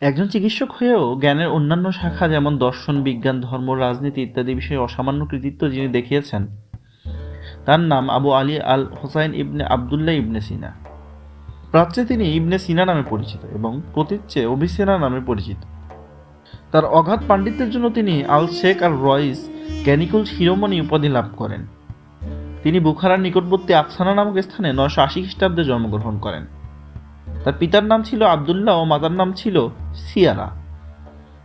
একজন চিকিৎসক হয়েও জ্ঞানের অন্যান্য শাখা যেমন দর্শন বিজ্ঞান ধর্ম রাজনীতি ইত্যাদি বিষয়ে অসামান্য কৃতিত্ব যিনি দেখিয়েছেন তার নাম আবু আলী আল হোসাইন ইবনে আবদুল্লাহ ইবনে সিনা। প্রাচ্যে তিনি ইবনে সিনা নামে পরিচিত এবং প্রতীচ্যে অভিসেনা নামে পরিচিত। তার অগাধ পাণ্ডিত্যের জন্য তিনি আল শেখ আর রয়েস জ্ঞানিকুল শিরোমণি উপাধি লাভ করেন। তিনি বুখারার নিকটবর্তী আফসানা নামক স্থানে নয়শো আশি খ্রিস্টাব্দে জন্মগ্রহণ করেন। তার পিতার নাম ছিল আবদুল্লাহ ও মাতার নাম ছিল সিয়ারা।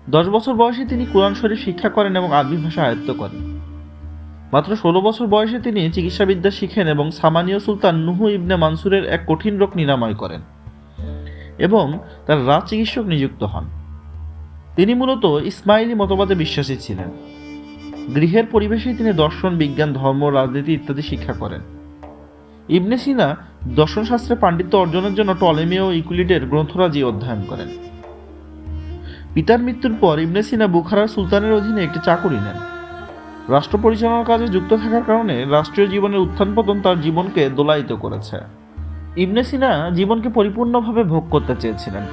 দশ বছর বয়সে তিনি কোরআন শরীফ শিক্ষা করেন এবং আরবি ভাষা আয়ত্ত করেন। মাত্র ষোলো বছর বয়সে তিনি চিকিৎসাবিদ্যা শিখেন এবং সামানীয় সুলতান নুহু ইবনে মানসুরের এক কঠিন রোগ নিরাময় করেন এবং তার রাজ চিকিৎসক নিযুক্ত হন। তিনি মূলত ইসমাইলি মতবাদে বিশ্বাসী ছিলেন। গৃহের পরিবেশেই তিনি দর্শন, বিজ্ঞান, ধর্ম, রাজনীতি ইত্যাদি শিক্ষা করেন। ইবনে সিনা দর্শনশাস্ত্রে পাণ্ডিত্য অর্জনের জন্য টলেমি ও ইকুলিডের গ্রন্থরাজি অধ্যয়ন করেন। পিতার মৃত্যুর পর ইবনে সিনা বুখারার সুলতানের অধীনে একটি চাকুরি নেন। রাষ্ট্র পরিচালনার কাজে যুক্ত থাকার কারণে রাষ্ট্রীয় জীবনের উত্থান পতন তার জীবনকে দোলায়িত করেছে। ইবনে সিনা জীবনকে পরিপূর্ণভাবে ভোগ করতে চেয়েছিলেন।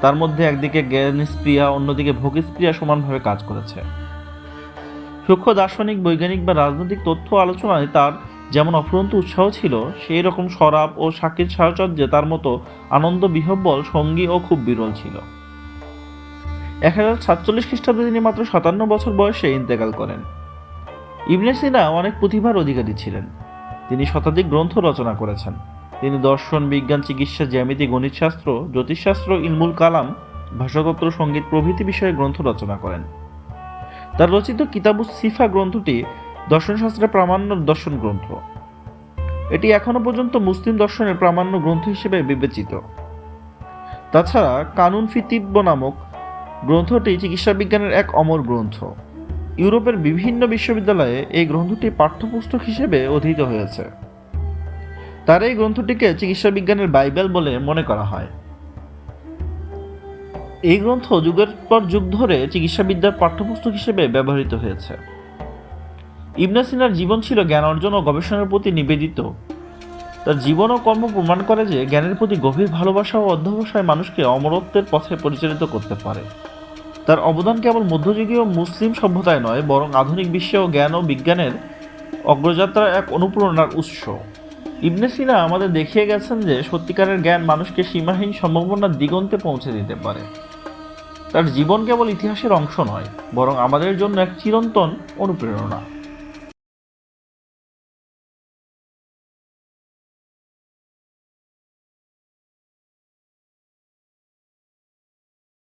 তার মধ্যে একদিকে জ্ঞান স্প্রিয়া অন্যদিকে ভোগ স্প্রিয়া সমানভাবে কাজ করেছে। সূক্ষ্ম দার্শনিক, বৈজ্ঞানিক বা রাজনৈতিক তথ্য আলোচনায় তার যেমন অফুরন্ত উৎসাহ ছিল, সেই রকম শরাব ও সাকির সাহচর্যে তার মতো আনন্দ বিহব্বল সঙ্গী ও খুব বিরল ছিল। এক হাজার সাতচল্লিশ খ্রিস্টাব্দে তিনি মাত্র সাতান্ন বছর বয়সে ইন্তেকাল করেন। ইবনে সিনা অনেক প্রতিভার অধিকারী ছিলেন। তিনি শতাধিক গ্রন্থ রচনা করেছেন। তিনি দর্শন, বিজ্ঞান, চিকিৎসা, জ্যামিতি, গণিতশাস্ত্র, জ্যোতিষশাস্ত্র, ইলমুল কালাম, ভাষাতত্ত্ব, সংগীত প্রভৃতি বিষয়ে গ্রন্থ রচনা করেন। তার রচিত কিতাবু সিফা গ্রন্থটি দর্শনশাস্ত্রের প্রামাণ্য দর্শন গ্রন্থ। এটি এখনও পর্যন্ত মুসলিম দর্শনের প্রামাণ্য গ্রন্থ হিসেবে বিবেচিত। তাছাড়া কানুন ফি তিব্ব নামক গ্রন্থটি চিকিৎসা বিজ্ঞানের এক অমর গ্রন্থ। ইউরোপের বিভিন্ন বিশ্ববিদ্যালয়ে এই গ্রন্থটি পাঠ্যপুস্তক হিসেবে অধীত হয়েছে। তার এই গ্রন্থটিকে চিকিৎসা বিজ্ঞানের বাইবেল বলে মনে করা হয়। এই গ্রন্থ যুগের পর যুগ ধরে চিকিৎসাবিদ্যার পাঠ্যপুস্তক হিসেবে ব্যবহৃত হয়েছে। ইবনে সিনার জীবন ছিল জ্ঞান অর্জন ও গবেষণার প্রতি নিবেদিত। তার জীবন ও কর্ম প্রমাণ করে যে জ্ঞানের প্রতি গভীর ভালোবাসা ও অধ্যবসায় মানুষকে অমরত্বের পথে পরিচালিত করতে পারে। তার অবদান কেবল মধ্যযুগীয় মুসলিম সভ্যতায় নয়, বরং আধুনিক বিশ্বেও জ্ঞান ও বিজ্ঞানের অগ্রযাত্রার এক অনুপ্রেরণার উৎস। ইবনে সিনা আমাদের দেখিয়ে গেছেন যে সত্যিকারের জ্ঞান মানুষকে সীমাহীন সম্ভাবনার দিগন্তে পৌঁছে দিতে পারে। তার জীবন কেবল ইতিহাসের অংশ নয়, বরং আমাদের জন্য এক চিরন্তন অনুপ্রেরণা।